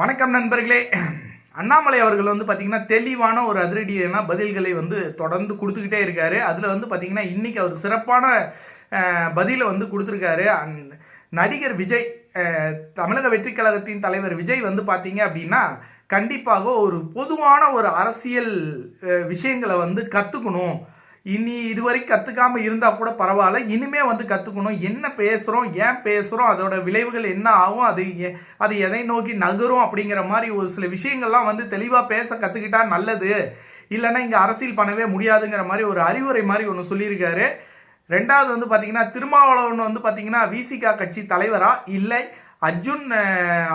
வணக்கம் நண்பர்களே. அண்ணாமலை அவர்கள் வந்து பார்த்தீங்கன்னா தெளிவான ஒரு அதிரடியான பதில்களை வந்து தொடர்ந்து கொடுத்துக்கிட்டே இருக்காரு. அதில் வந்து பார்த்தீங்கன்னா இன்றைக்கி அவர் சிறப்பான பதிலை வந்து கொடுத்துருக்காரு. நடிகர் விஜய் தமிழக வெற்றி கழகத்தின் தலைவர் விஜய் வந்து பார்த்தீங்க அப்படின்னா கண்டிப்பாக ஒரு பொதுவான ஒரு அரசியல் விஷயங்களை வந்து கற்றுக்கணும் இனி இதுவரை கத்துக்காம இருந்தா கூட பரவாயில்ல. இனிமே வந்து கத்துக்கணும். என்ன பேசுறோம்? ஏன் பேசுறோம்? அதோட விளைவுகள் என்ன ஆகும்? அது எ- அது எதை நோக்கி நகரும் அப்படிங்கிற மாதிரி ஒரு சில விஷயங்கள்லாம் வந்து தெளிவா பேச கத்துக்கிட்டா நல்லது. இல்லைன்னா இங்க அரசியல் பண்ணவே முடியாதுங்கிற மாதிரி ஒரு அறிவுரை மாதிரி ஒன்று சொல்லியிருக்காரு. ரெண்டாவது வந்து பாத்தீங்கன்னா திருமாவளவன் வந்து பாத்தீங்கன்னா விசிகா கட்சி தலைவரா? இல்லை. அர்ஜுன்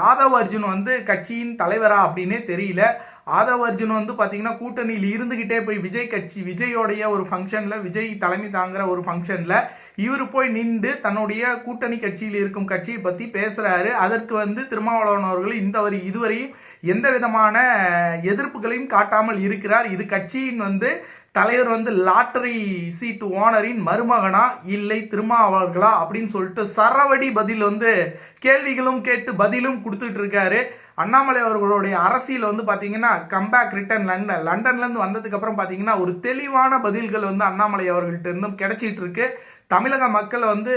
ஆதவ் அர்ஜுன் வந்து கட்சியின் தலைவரா அப்படின்னே தெரியல. ஆதவர்ஜுன் வந்து பார்த்தீங்கன்னா கூட்டணியில் இருந்துகிட்டே போய் விஜய் கட்சி விஜயோடைய ஒரு ஃபங்க்ஷனில் விஜய் தலைமை தாங்குற ஒரு ஃபங்க்ஷனில் இவர் போய் நின்று தன்னுடைய கூட்டணி கட்சியில் இருக்கும் கட்சியை பற்றி பேசுகிறாரு அதற்கு வந்து திருமாவளவன் அவர்கள் இந்த வரி இதுவரையும் எந்த விதமான எதிர்ப்புகளையும் காட்டாமல் இருக்கிறார். இது கட்சியின் வந்து தலைவர் வந்து லாட்டரி சீட்டு ஓனரின் மருமகனா? இல்லை திருமாவளர்களா அப்படின்னு சொல்லிட்டு சரவடி பதில் வந்து கேள்விகளும் கேட்டு பதிலும் கொடுத்துட்டு இருக்காரு. அண்ணாமலை அவர்களுடைய அரசியல் வந்து பார்த்தீங்கன்னா கம்பேக் ரிட்டன் லண்டன் லண்டன்லேருந்து வந்ததுக்கப்புறம் வந்ததுக்கு அப்புறம் ஒரு தெளிவான பதில்கள் வந்து அண்ணாமலை அவர்கள்ட்ட இருந்தும் கிடைச்சிட்டு இருக்கு. தமிழக மக்கள் வந்து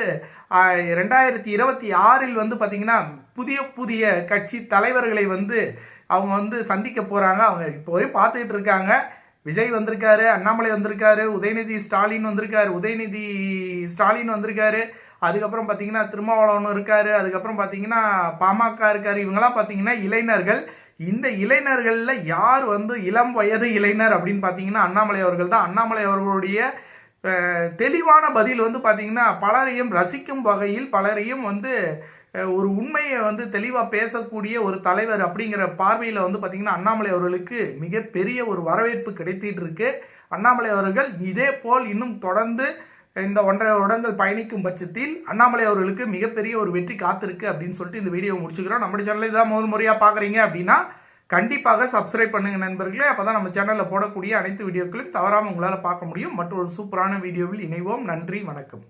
ரெண்டாயிரத்தி இருபத்தி ஆறில் வந்து பார்த்தீங்கன்னா புதிய புதிய கட்சி தலைவர்களை வந்து அவங்க வந்து சந்திக்க போகிறாங்க அவங்க இப்போ வரையும் பார்த்துக்கிட்டு இருக்காங்க. விஜய் வந்திருக்காரு அண்ணாமலை வந்திருக்காரு உதயநிதி ஸ்டாலின் வந்திருக்காரு உதயநிதி ஸ்டாலின் வந்திருக்காரு. அதுக்கப்புறம் பார்த்தீங்கன்னா திருமாவளவன் இருக்காரு. அதுக்கப்புறம் பார்த்தீங்கன்னா பாமக இருக்காரு. இவங்கெல்லாம் பார்த்தீங்கன்னா இளைஞர்கள். இந்த இளைஞர்களில் யார் வந்து இளம் வயது இளைஞர் அப்படின்னு பார்த்தீங்கன்னா அண்ணாமலை அவர்கள் தான். அண்ணாமலை அவர்களுடைய தெளிவான பதில் வந்து பார்த்தீங்கன்னா பலரையும் ரசிக்கும் வகையில் பலரையும் வந்து ஒரு உண்மையை வந்து தெளிவாக பேசக்கூடிய ஒரு தலைவர் அப்படிங்கிற பார்வையில் வந்து பார்த்தீங்கன்னா அண்ணாமலை அவர்களுக்கு மிகப்பெரிய ஒரு வரவேற்பு கிடைத்திட்டு இருக்கு. அண்ணாமலை அவர்கள் இதே போல் இன்னும் தொடர்ந்து இந்த ஒன்றரை வருடங்கள் பயணிக்கும் பட்சத்தில் அண்ணாமலை அவர்களுக்கு மிகப்பெரிய ஒரு வெற்றி காத்திருக்கு அப்படின்னு சொல்லிட்டு இந்த வீடியோ முடிச்சுக்கிறோம். நம்ம சேனலை தான் முதல் முறையாக பார்க்குறீங்க அப்படின்னா கண்டிப்பாக சப்ஸ்கிரைப் பண்ணுங்க நண்பர்களே. அப்போ தான் நம்ம சேனலில் போடக்கூடிய அனைத்து வீடியோக்களையும் தவறாமல் உங்களால் பார்க்க முடியும். மற்றொரு சூப்பரான வீடியோவில் இணைவோம். நன்றி வணக்கம்.